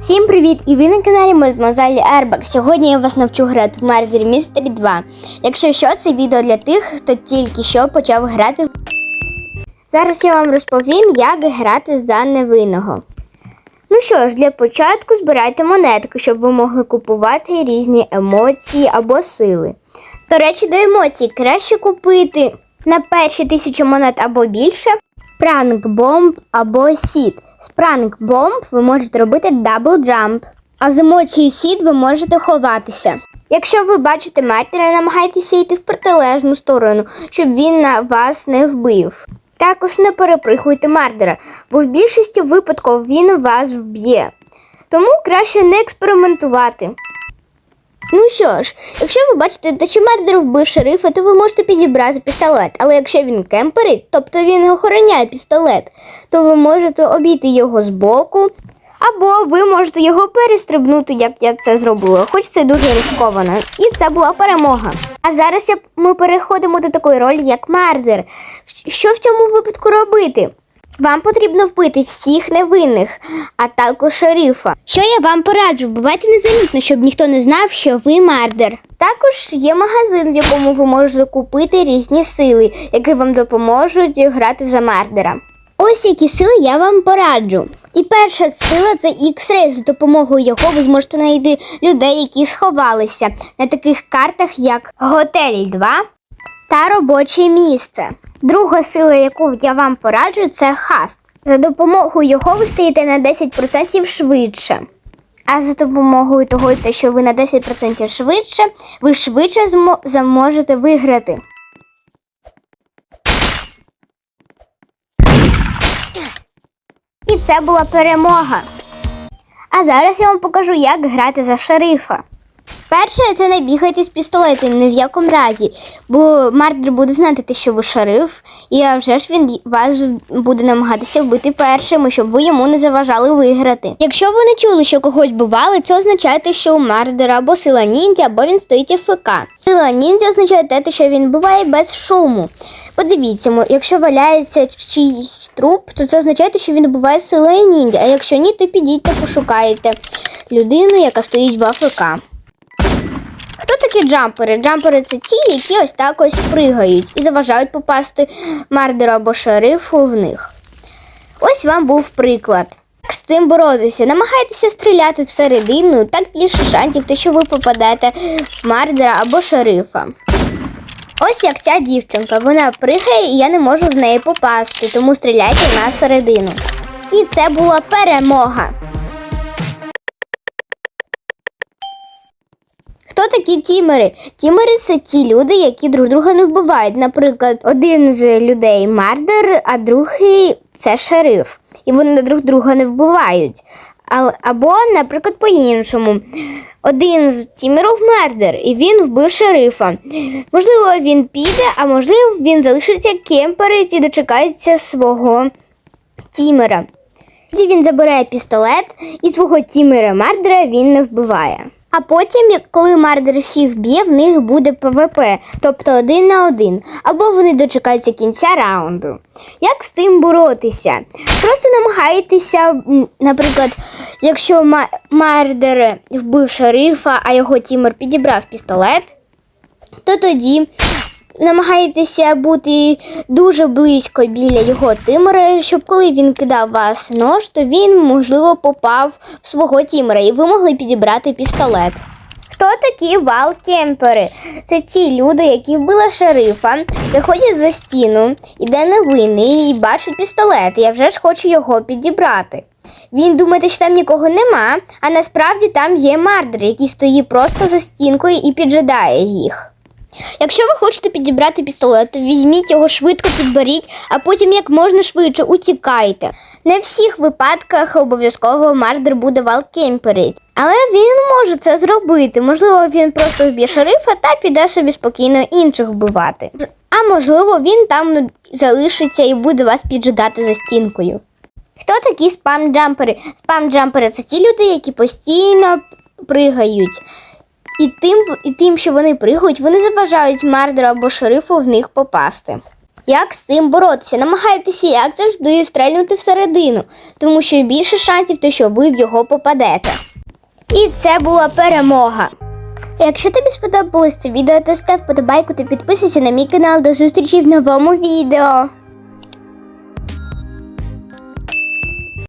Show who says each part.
Speaker 1: Всім привіт! І ви на каналі Мадемуазель Airbag. Сьогодні я вас навчу грати в Murder Mystery 2. Якщо що, це відео для тих, хто тільки що почав грати. Зараз я вам розповім, як грати за невинного. Ну що ж, для початку збирайте монетки, щоб ви могли купувати різні емоції або сили. До речі, до емоцій краще купити на перші тисячу монет або більше пранк бомб або сід. З пранк бомб ви можете робити дабл джамп, а з емоцією сід ви можете ховатися. Якщо ви бачите матері, намагайтеся йти в протилежну сторону, щоб він на вас не вбив. Також не переприхуйте мардера, бо в більшості випадків він вас вб'є. Тому краще не експериментувати. Ну що ж, якщо ви бачите, що мардер вбив шерифа, то ви можете підібрати пістолет. Але якщо він кемперить, тобто він охороняє пістолет, то ви можете обійти його збоку, або ви можете його перестрибнути, як я це зробила, хоч це дуже ризиковано. І це була перемога. А зараз ми переходимо до такої ролі, як мардер. Що в цьому випадку робити? Вам потрібно вбити всіх невинних, а також шерифа. Що я вам пораджу? Вбивайте незамітно, щоб ніхто не знав, що ви мардер. Також є магазин, в якому ви можете купити різні сили, які вам допоможуть грати за мардера. Ось які сили я вам пораджу. І перша сила це X-Ray. За допомогою його ви зможете знайти людей, які сховалися на таких картах, як Готель 2 та робоче місце. Друга сила, яку я вам пораджу, це хаст. За допомогою його ви стаєте на 10% швидше. А за допомогою того, що ви на 10% швидше, ви швидше зможете виграти. І це була перемога. А зараз я вам покажу, як грати за шерифа. Перше, це не бігайте з пістолетом ні в якому разі, бо мардер буде знати, що ви шериф, і а вже ж він вас буде намагатися вбити першим, щоб ви йому не заважали виграти. Якщо ви не чули, що когось бували, це означає, що у мардера або сила ніндзя, або він стоїть АФК. Сила ніндзя означає те, що він буває без шуму. Подивіться, якщо валяється чийсь труп, то це означає, що він буває силою ніндзя, а якщо ні, то підіть пошукайте людину, яка стоїть в АФК. Такі джампери? Джампери це ті, які ось так ось пригають і заважають попасти мардеру або шерифу в них. Ось вам був приклад. Як з цим боротися? Намагайтеся стріляти всередину, так більше шансів, те, що ви попадете в мардера або шерифа. Ось як ця дівчинка, вона пригає і я не можу в неї попасти, тому стріляйте на середину. І це була перемога. Хто такі тімери? Тімери це ті люди, які друг друга не вбивають. Наприклад, один з людей мардер, а другий це шериф. І вони друг друга не вбивають. Або, наприклад, по-іншому. Один з тімерів мардер, і він вбив шерифа. Можливо, він піде, а можливо, він залишиться кемперить і дочекається свого тімера. Тоді він забирає пістолет і свого тімера Мардера він не вбиває. А потім, коли Мардер всіх вб'є, в них буде ПВП, тобто один на один, або вони дочекаються кінця раунду. Як з тим боротися? Просто намагайтеся, наприклад, якщо Мардер вбив шерифа, а його тімер підібрав пістолет, то тоді намагайтеся бути дуже близько біля його тимера, щоб коли він кидав вас нож, то він, можливо, попав в свого тімера, і ви могли підібрати пістолет. Хто такі вал-кемпери? Це ті люди, які вбили шерифа, заходять за стіну, іде невинний і бачить пістолет. Я вже ж хочу його підібрати. Він думає, що там нікого нема, а насправді там є мардер, який стоїть просто за стінкою і піджидає їх. Якщо ви хочете підібрати пістолет, то візьміть його швидко підберіть, а потім як можна швидше утікайте. Не в всіх випадках обов'язково мардер буде валкемперить. Але він може це зробити. Можливо, він просто вб'є шерифа та піде собі спокійно інших вбивати. А можливо, він там залишиться і буде вас піджидати за стінкою. Хто такі спам-джампери? Спам-джампери це ті люди, які постійно пригають. І тим, і тим, що вони пригають, вони заважають мардеру або шерифу в них попасти. Як з цим боротися? Намагайтеся, як завжди, стрельнути всередину, тому що більше шансів, то що ви в його попадете. І це була перемога. Якщо тобі сподобалось це відео, то став подобайку та підписуйся на мій канал. До зустрічі в новому відео.